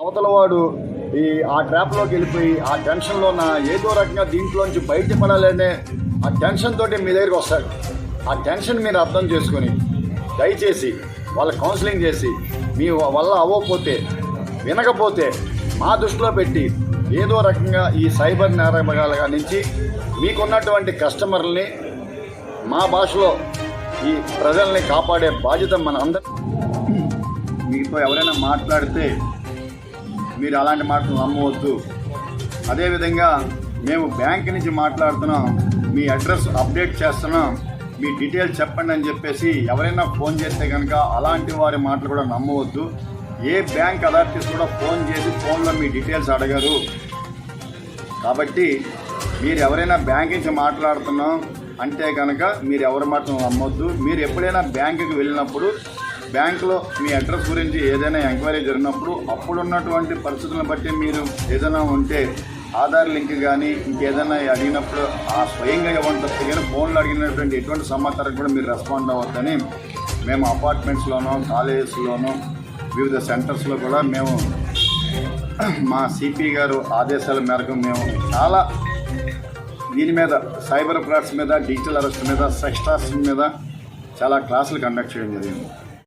అవతల వాడు ఈ ఆ ట్రాప్లోకి వెళ్ళిపోయి ఆ టెన్షన్లో నా ఏదో రకంగా దీంట్లోంచి బయటపడాలనే ఆ టెన్షన్ తోటి మీ దగ్గరికి వస్తాడు. ఆ టెన్షన్ మీరు అర్థం చేసుకొని దయచేసి వాళ్ళ కౌన్సిలింగ్ చేసి మీ వల్ల అవ్వకపోతే వినకపోతే మా దృష్టిలో పెట్టి ఏదో రకంగా ఈ సైబర్ నేరగాల నుంచి మీకున్నటువంటి కస్టమర్ని మా భాషలో ఈ ప్రజల్ని కాపాడే బాధ్యత మన అందరి మీతో ఎవరైనా మాట్లాడితే మీరు అలాంటి మాటలు నమ్మవద్దు. అదేవిధంగా మేము బ్యాంక్ నుంచి మాట్లాడుతున్నాం. మీ అడ్రస్ అప్డేట్ చేస్తున్నాం. మీ డీటెయిల్స్ చెప్పండి అని చెప్పేసి ఎవరైనా ఫోన్ చేస్తే కనుక అలాంటి వారి మాటలు కూడా నమ్మవద్దు. ఏ బ్యాంక్ అథారిటీస్ కూడా ఫోన్ చేసి ఫోన్లో మీ డీటెయిల్స్ అడగరు. కాబట్టి మీరు ఎవరైనా బ్యాంక్ నుంచి మాట్లాడుతున్నాం అంటే కనుక మీరు ఎవరి మాటలు నమ్మొద్దు మీరు ఎప్పుడైనా బ్యాంకుకి వెళ్ళినప్పుడు బ్యాంకులో మీ అడ్రస్ గురించి ఏదైనా ఎంక్వైరీ జరిగినప్పుడు అప్పుడు ఉన్నటువంటి పరిస్థితులను బట్టి మీరు ఏదైనా ఉంటే ఆధార్ లింక్ కానీ ఇంకేదైనా అడిగినప్పుడు ఆ స్వయంగా ఇవ్వండి కానీ ఫోన్లో అడిగినటువంటి ఎటువంటి సమాచారం కూడా మీరు రెస్పాండ్ అవ్వద్దని మేము అపార్ట్మెంట్స్లోనూ కాలేజెస్లోనూ వివిధ సెంటర్స్లో కూడా మేము మా సిపి గారు ఆదేశాల మేరకు మేము చాలా దీని మీద సైబర్ ఫ్రాడ్స్ మీద డిజిటల్ అరెస్ట్ మీద సెక్స్ మీద చాలా క్లాసులు కండక్ట్ చేయడం జరిగింది.